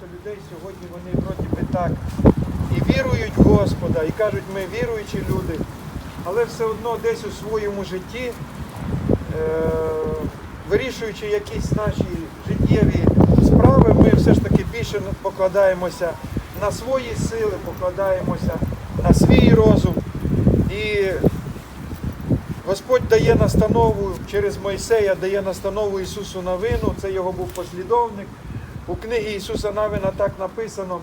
багато людей сьогодні вони вроді би так і вірують в Господа, і кажуть, ми віруючі люди, але все одно десь у своєму житті, е, вирішуючи якісь наші життєві справи, ми все ж таки більше покладаємося на свої сили, покладаємося на свій розум. І Господь дає настанову через Мойсея, дає настанову Ісусу Навину, це його був послідовник. У книгі Ісуса Навина так написано,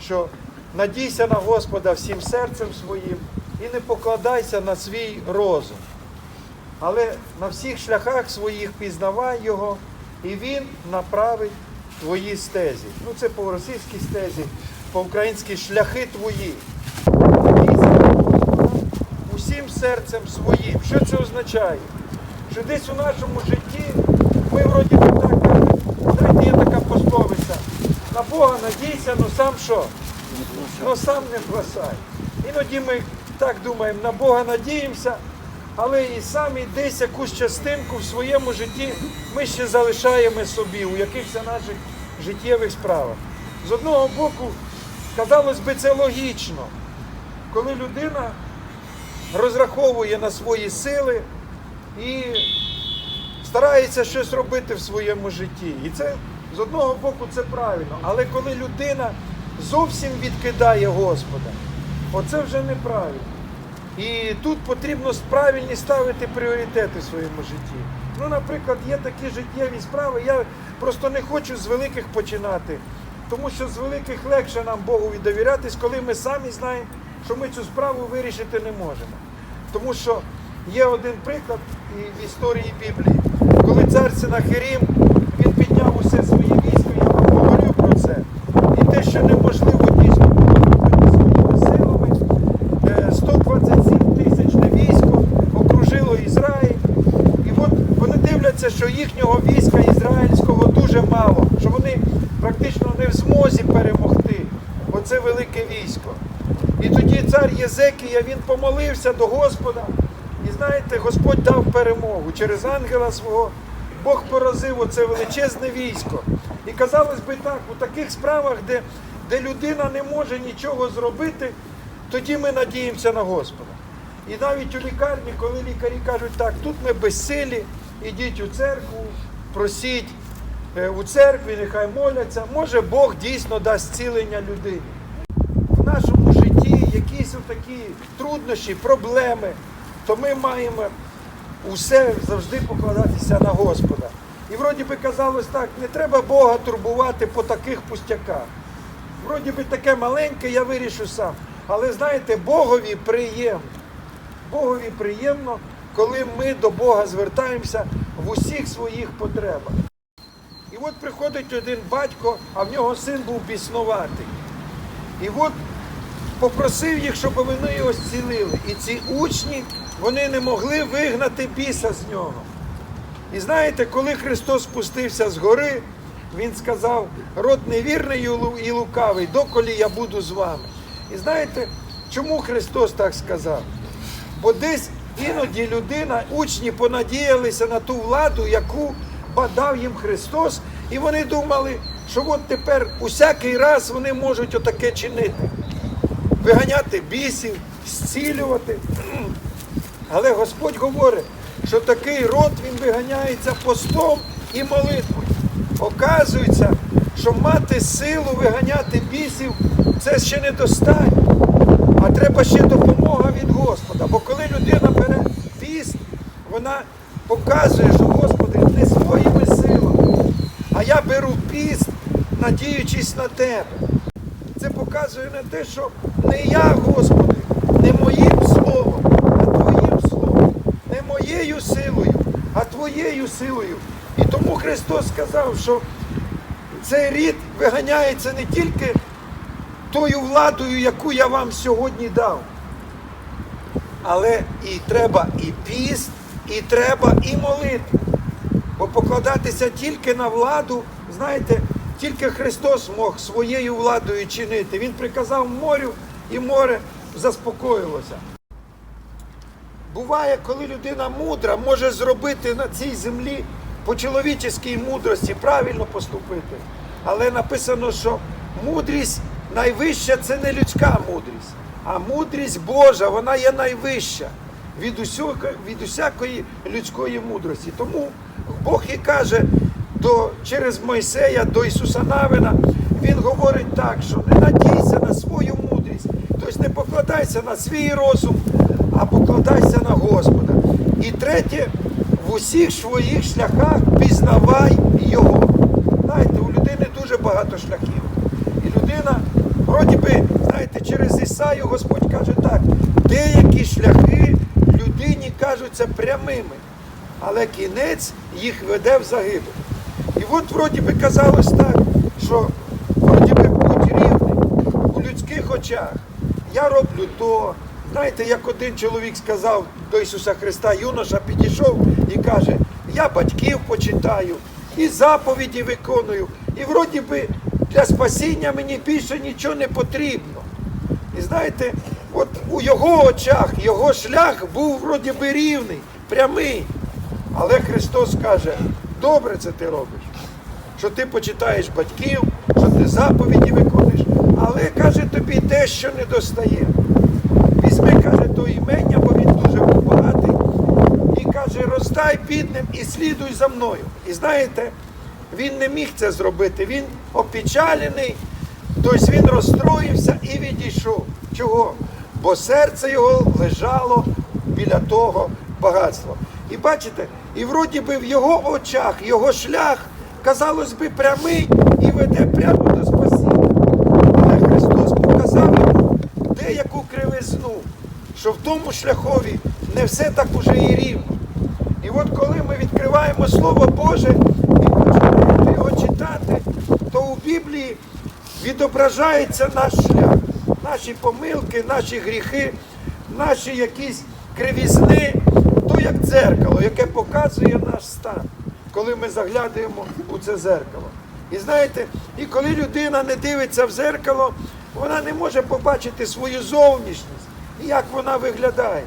що надійся на Господа всім серцем своїм і не покладайся на свій розум. Але на всіх шляхах своїх пізнавай Його, і Він направить твої стезі. Ну це по-російській стезі, по-українськи шляхи твої. Усім серцем своїм. Що це означає? Що десь у нашому житті ми вроді так, є. На Бога надійся, ну сам що? Ну сам не бросай. Іноді ми так думаємо, на Бога надіємося, але і самі десь якусь частинку в своєму житті ми ще залишаємо собі у якихось наших життєвих справах. З одного боку, казалось би, це логічно, коли людина розраховує на свої сили і старається щось робити в своєму житті. І це з одного боку це правильно. Але коли людина зовсім відкидає Господа, оце вже неправильно. І тут потрібно правильні ставити пріоритети в своєму житті. Ну, наприклад, є такі життєві справи, я просто не хочу з великих починати, тому що з великих легше нам Богу довірятись, коли ми самі знаємо, що ми цю справу вирішити не можемо. Тому що є один приклад в історії Біблії, коли цар Синахирім, він підняв усе своє військо, я вам говорю про це. І те, що неможливо дійсно зробити своїми силами, е, 127 тисячне військо окружило Ізраїль. І от вони дивляться, що їхнього війська ізраїльського дуже мало, що вони практично не в змозі перемогти велике військо. І тоді цар Єзекія, він помолився до Господа. І знаєте, Господь дав перемогу через ангела свого. Бог поразив оце величезне військо. І казалось би так, у таких справах, де, де людина не може нічого зробити, тоді ми надіємося на Господа. І навіть у лікарні, коли лікарі кажуть, так, тут ми безсилі, ідіть у церкву, просіть е, у церкві, нехай моляться, може Бог дійсно дасть цілення людині такі труднощі, проблеми, то ми маємо усе завжди покладатися на Господа. І вроді би казалось так, не треба Бога турбувати по таких пустяках. Вроді би таке маленьке, я вирішу сам. Але знаєте, Богові приємно. Богові приємно, коли ми до Бога звертаємося в усіх своїх потребах. І от приходить один батько, а в нього син був біснуватий. І от попросив їх, щоб вони його зцілили. І ці учні вони не могли вигнати біса з нього. І знаєте, коли Христос спустився з гори, Він сказав, род невірний і лукавий, доколі я буду з вами. І знаєте, чому Христос так сказав? Бо десь іноді людина, учні понадіялися на ту владу, яку дав їм Христос, і вони думали, що от тепер усякий раз вони можуть отаке чинити. Виганяти бісів, зцілювати. Але Господь говорить, що такий род він виганяється постом і молитвою. Оказується, що мати силу виганяти бісів це ще недостатньо. А треба ще допомога від Господа. Бо коли людина бере піст, вона показує, що Господи, не своїми силами, а я беру піст, надіючись на тебе. Це показує на те, що не я, Господи, не моїм словом, а Твоїм словом, не моєю силою, а Твоєю силою. І тому Христос сказав, що цей рід виганяється не тільки тою владою, яку я вам сьогодні дав. Але і треба і піст, і треба і молитва. Бо покладатися тільки на владу, знаєте, тільки Христос мог своєю владою чинити. Він приказав морю, і море заспокоїлося. Буває, коли людина мудра може зробити на цій землі по чоловічеській мудрості правильно поступити. але написано, що мудрість найвища це не людська мудрість, а мудрість Божа, вона є найвища від, усього, від усякої людської мудрості. Тому Бог і каже до, через Мойсея до Ісуса Навина, Він говорить так, що не надійся на свою мудрість, тобто не покладайся на свій розум, а покладайся на Господа. І третє, в усіх своїх шляхах пізнавай Його. Знаєте, у людини дуже багато шляхів. І людина, вроді би, знаєте, через Ісаю Господь каже так, деякі шляхи людині кажуться прямими, але кінець їх веде в загибель. От вроді би казалось так, що вроді би будь рівний у людських очах. Я роблю то. Знаєте, як один чоловік сказав до Ісуса Христа, юноша підійшов і каже, я батьків почитаю, і заповіді виконую. І вроді би для спасіння мені більше нічого не потрібно. І знаєте, от у його очах, його шлях був вроді би рівний, прямий. Але Христос каже, добре це ти робиш, що ти почитаєш батьків, що ти заповіді виконуєш, але каже тобі те, що не достає. Візьми, каже, то імення, бо він дуже багатий. І каже, роздай бідним і слідуй за мною. І знаєте, він не міг це зробити. Він опечалений, тобто він розстроївся і відійшов. Чого? Бо серце його лежало біля того багатства. І бачите, і вроді би в його очах, його шлях, казалось би, прямий і веде прямо до спасіння. Але Христос показав йому деяку кривизну, що в тому шляхові не все так уже і рівно. І от коли ми відкриваємо Слово Боже і починаємо його читати, то у Біблії відображається наш шлях, наші помилки, наші гріхи, наші якісь кривізни, то як дзеркало, яке показує наш стан, коли ми заглядаємо у це зеркало. І знаєте, і коли людина не дивиться в зеркало, вона не може побачити свою зовнішність, як вона виглядає.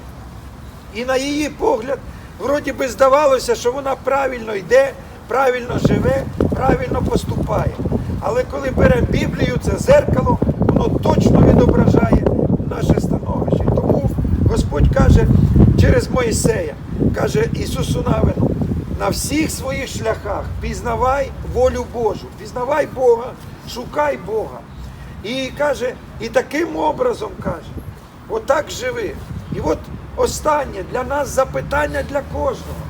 І на її погляд, вроді би здавалося, що вона правильно йде, правильно живе, правильно поступає. Але коли беремо Біблію, це зеркало, воно точно відображає наше становище. Тому Господь каже через Моїсея, каже Ісусу Навину, на всіх своїх шляхах пізнавай волю Божу, пізнавай Бога, шукай Бога. І каже, і таким образом каже, отак живи. І от останнє для нас запитання для кожного.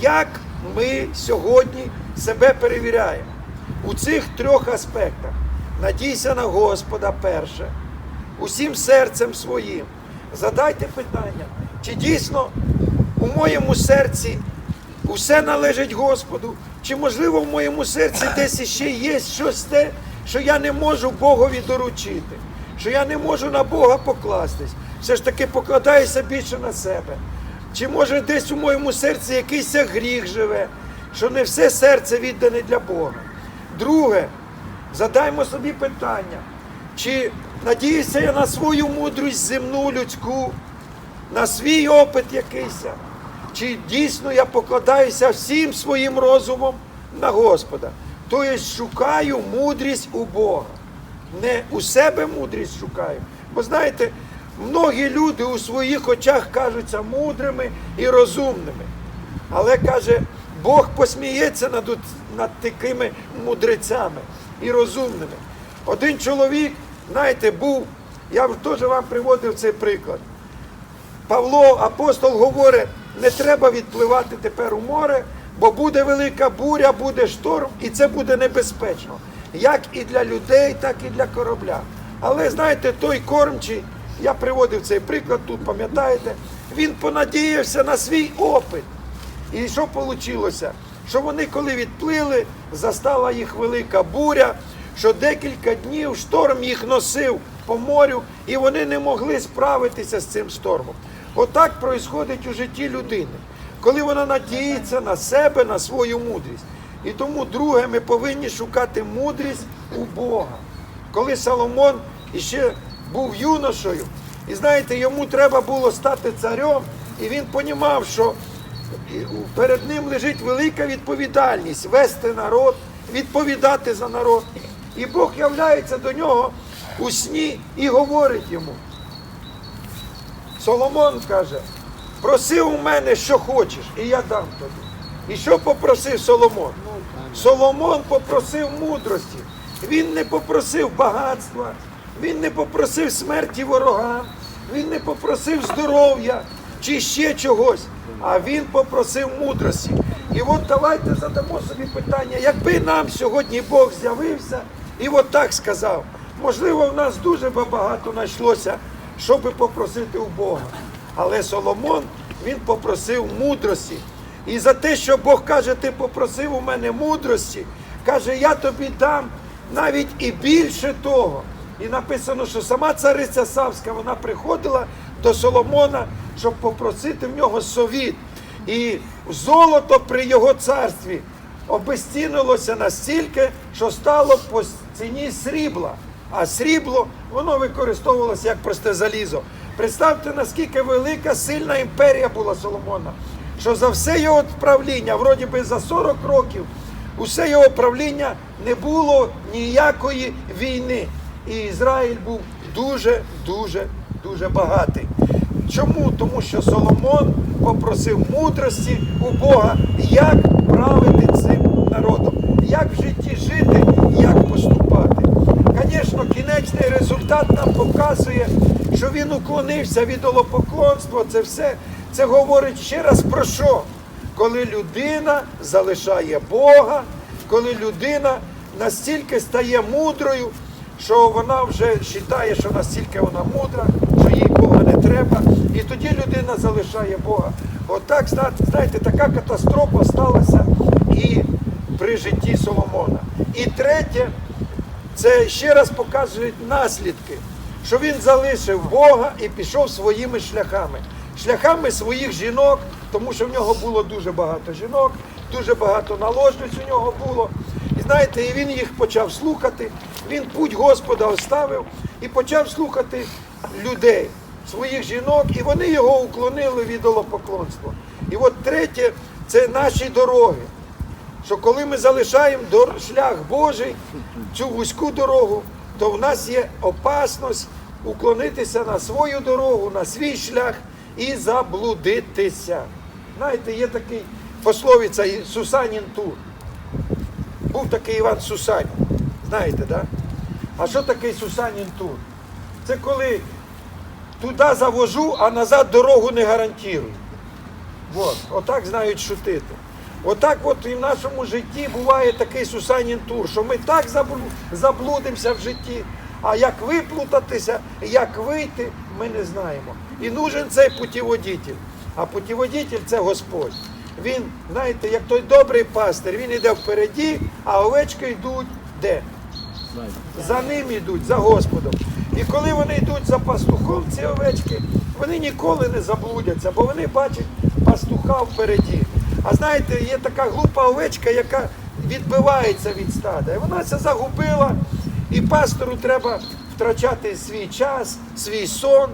Як ми сьогодні себе перевіряємо у цих трьох аспектах? Надійся на Господа перше, усім серцем своїм. Задайте питання, чи дійсно у моєму серці усе належить Господу, чи можливо в моєму серці десь іще є щось те, що я не можу Богові доручити, що я не можу на Бога покластись, все ж таки покладаюся більше на себе. Чи може десь у моєму серці якийсь гріх живе, що не все серце віддане для Бога. Друге, задаймо собі питання, чи надіюся я на свою мудрість земну, людську, на свій опит якийсь, чи дійсно я покладаюся всім своїм розумом на Господа. Тобто шукаю мудрість у Бога. Не у себе мудрість шукаю. Бо знаєте, многі люди у своїх очах кажуться мудрими і розумними. Але каже, Бог посміється над, над такими мудрецями і розумними. Один чоловік, знаєте, був, я теж вам приводив цей приклад. Павло, апостол, говорить, не треба відпливати тепер у море, бо буде велика буря, буде шторм, і це буде небезпечно. Як і для людей, так і для корабля. Але знаєте, той кормчий, я приводив цей приклад, тут пам'ятаєте, він понадіявся на свій опит. І що вийшло? Що вони, коли відплили, застала їх велика буря, що декілька днів шторм їх носив по морю, і вони не могли справитися з цим штормом. Отак проїсходить у житті людини, коли вона надіється на себе, на свою мудрість. І тому, друге, ми повинні шукати мудрість у Бога. Коли Соломон іще був юношою, і знаєте, йому треба було стати царем, і він понімав, що перед ним лежить велика відповідальність вести народ відповідати за народ. І Бог являється до нього у сні і говорить йому. Соломон каже, проси у мене, що хочеш, і я дам тобі. І що попросив Соломон? Соломон попросив мудрості. Він не попросив багатства, він не попросив смерті ворогам, він не попросив здоров'я чи ще чогось, а він попросив мудрості. І от давайте задамо собі питання, якби нам сьогодні Бог з'явився і от так сказав, можливо, в нас дуже багато знайшлося, щоб попросити у Бога. Але Соломон він попросив мудрості. І за те, що Бог каже, ти попросив у мене мудрості, каже, я тобі дам навіть і більше того. І написано, що сама цариця Савська вона приходила до Соломона, щоб попросити в нього совіт. І золото при його царстві обезцінилося настільки, що стало по ціні срібла. А срібло воно використовувалося як просте залізо. Представте, наскільки велика, сильна імперія була Соломона, що за все його правління, вроді би за 40 років, усе його правління не було ніякої війни. І Ізраїль був дуже, дуже, дуже багатий. Чому? Тому що Соломон попросив мудрості у Бога, як правити цим народом, як в житті жити, як поступати. Кінечний результат нам показує, що він уклонився від олопоклонства. Це все це говорить ще раз про що? Коли людина залишає Бога, коли людина настільки стає мудрою, що вона вже вважає, що настільки вона мудра, що їй Бога не треба. І тоді людина залишає Бога. Отак, знаєте, така катастрофа сталася і при житті Соломона. І третє, це ще раз показує наслідки, що він залишив Бога і пішов своїми шляхами. Шляхами своїх жінок, тому що в нього було дуже багато жінок, дуже багато наложниць у нього було. І знаєте, і він їх почав слухати. Він путь Господа оставив і почав слухати людей, своїх жінок, і вони його уклонили від олопоклонства. І от третє це наші дороги. Що коли ми залишаємо шлях Божий, цю вузьку дорогу, то в нас є опасність уклонитися на свою дорогу, на свій шлях і заблудитися. Знаєте, є такий пословиця Сусанін Тур. Був такий Іван Сусанін. Знаєте. Да? А що такий Сусанін Тур? Це коли туди завожу, а назад дорогу не гарантую. Вот, отак знають шутити. Отак от і в нашому житті буває такий Сусанін тур, що ми так заблудимося в житті, а як виплутатися, як вийти, ми не знаємо. І нужен цей путіводитель. А путіводитель це Господь. Він, знаєте, як той добрий пастир, він йде впереді, а овечки йдуть де? За ним йдуть, за Господом. І коли вони йдуть за пастухом, ці овечки, вони ніколи не заблудяться, бо вони бачать пастуха впереді. А знаєте, є така глупа овечка, яка відбивається від стада. І вона це загубила, і пастору треба втрачати свій час, свій сон,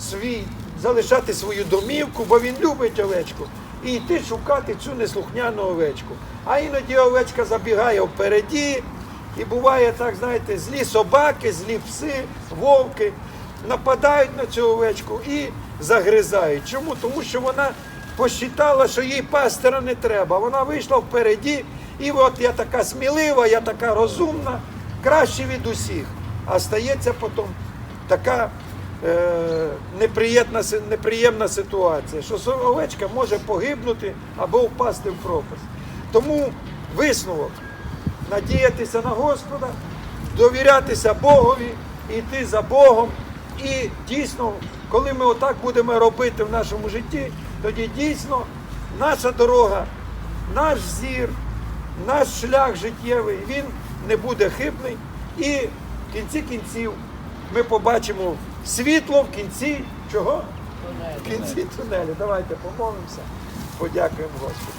свій, залишати свою домівку, бо він любить овечку. І йти шукати цю неслухняну овечку. А іноді овечка забігає впереді, і буває так, знаєте, злі собаки, злі пси, вовки нападають на цю овечку і загризають. Чому? Тому що вона посчитала, що їй пастора не треба. Вона вийшла впереді, і от я така смілива, я така розумна, краще від усіх. А стається потім така е, неприємна, неприємна ситуація, що овечка може погибнути або впасти в пропасть. Тому висновок надіятися на Господа, довірятися Богові, йти за Богом. І дійсно, коли ми отак будемо робити в нашому житті, тоді дійсно наша дорога, наш зір, наш шлях життєвий, він не буде хибний. І в кінці кінців ми побачимо світло в кінці чого? В кінці тунелю. Давайте помолимося, подякуємо Господу.